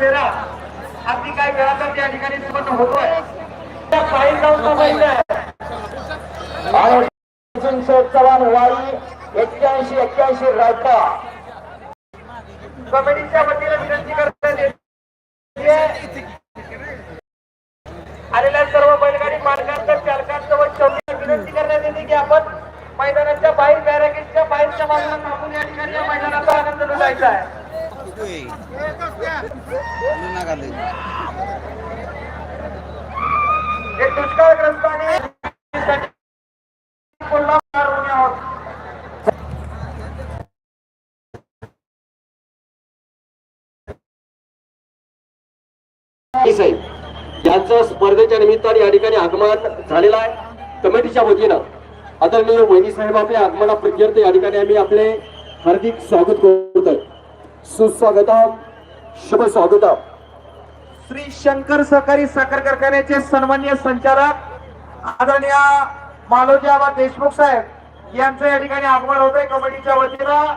फेरा अगदी काही वेळातच या ठिकाणी संपन्न होतोय. त्या पायी गावचा आहे. आणि अर्जुन चव्हाण वाई एक्क्याऐंशी एक्क्याऐंशी रायता कमिटीच्या वतीने विनंती करण्यात येते आलेल्या सर्व बैलगाडी मालकांचं चालकांचं व चौकीला विनंती करण्यात येते की आपण मैदानाच्या बाहेर बॅरॅकेजच्या बाहेरच्या बाजूला थांबून या ठिकाणी मैदानाचा आनंद लुटायचा आहे. आहोत साहेब यांचं स्पर्धेच्या निमित्ताने या ठिकाणी आगमन झालेलं आहे कमिटीच्या वतीनं आदरणीय वहिनी साहेब आपल्या आगमनाप्रित्यर्थ या ठिकाणी आम्ही आपले हार्दिक स्वागत करतोय. सुस्वागतम शुभ स्वागतम श्री शंकर सहकारी साखर कारखान्याचे सन्मान्य संचालक आदरणीय मालोजी आबा देशमुख साहेब यांचं या ठिकाणी आगमन होतंय कमिटीच्या वतीनं.